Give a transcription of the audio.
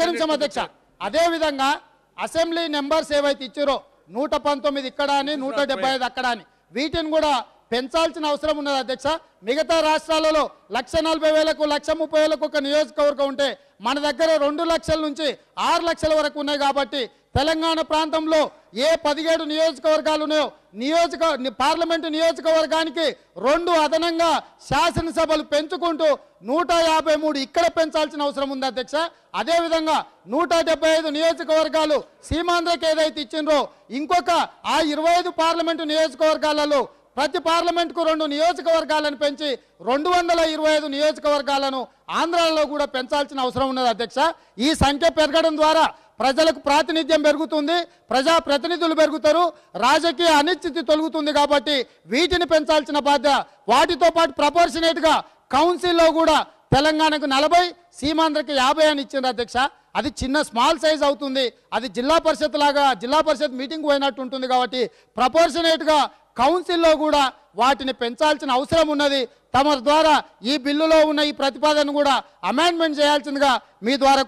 ఒక్క నిమిషం అధ్యక్ష. అదే విధంగా అసెంబ్లీ నెంబర్స్ ఏవైతే ఇచ్చారో నూట పంతొమ్మిది ఇక్కడ అని నూట డెబ్బై ఐదు. అక్కడ అని వీటిని కూడా పెంచాల్సిన అవసరం ఉన్నది అధ్యక్ష. మిగతా రాష్ట్రాలలో లక్ష నలభై వేలకు లక్ష ముప్పై వేలకు ఒక నియోజకవర్గం ఉంటే మన దగ్గర రెండు లక్షల నుంచి ఆరు లక్షల వరకు ఉన్నాయి కాబట్టి తెలంగాణ ప్రాంతంలో ఏ పదిహేడు నియోజకవర్గాలు ఉన్నాయో నియోజక పార్లమెంటు నియోజకవర్గానికి రెండు అదనంగా శాసనసభలు పెంచుకుంటూ నూట యాభై మూడు ఇక్కడ పెంచాల్సిన అవసరం ఉంది అధ్యక్ష. అదేవిధంగా నూట డెబ్బై ఐదు నియోజకవర్గాలు సీమాంధ్రకి ఏదైతే ఇచ్చిండ్రో ఇంకొక ఆ ఇరవై ఐదు పార్లమెంటు నియోజకవర్గాలలో ప్రతి పార్లమెంట్కు రెండు నియోజకవర్గాలను పెంచి రెండు వందల ఇరవై ఐదు నియోజకవర్గాలను ఆంధ్రాలో కూడా పెంచాల్సిన అవసరం ఉన్నది అధ్యక్ష. ఈ సంఖ్య పెరగడం ద్వారా ప్రజలకు ప్రాతినిధ్యం పెరుగుతుంది ప్రజా ప్రతినిధులు పెరుగుతారు రాజకీయ అనిశ్చితి తొలుగుతుంది కాబట్టి వీటిని పెంచాల్సిన బాధ్యత. వాటితో పాటు ప్రపోర్షనేట్గా కౌన్సిల్లో కూడా తెలంగాణకు నలభై సీమాంధ్రకి యాభై అని ఇచ్చింది అధ్యక్ష. అది చిన్న స్మాల్ సైజ్ అవుతుంది. అది జిల్లా పరిషత్ లాగా జిల్లా పరిషత్ మీటింగ్ పోయినట్టు ఉంటుంది కాబట్టి ప్రపోర్షనేట్గా కౌన్సిల్లో కూడా వాటిని పెంచాల్సిన అవసరం ఉన్నది. తమ ద్వారా ఈ బిల్లులో ఉన్న ఈ ప్రతిపాదన కూడా అమెండ్మెంట్ చేయాల్సిందిగా మీ ద్వారా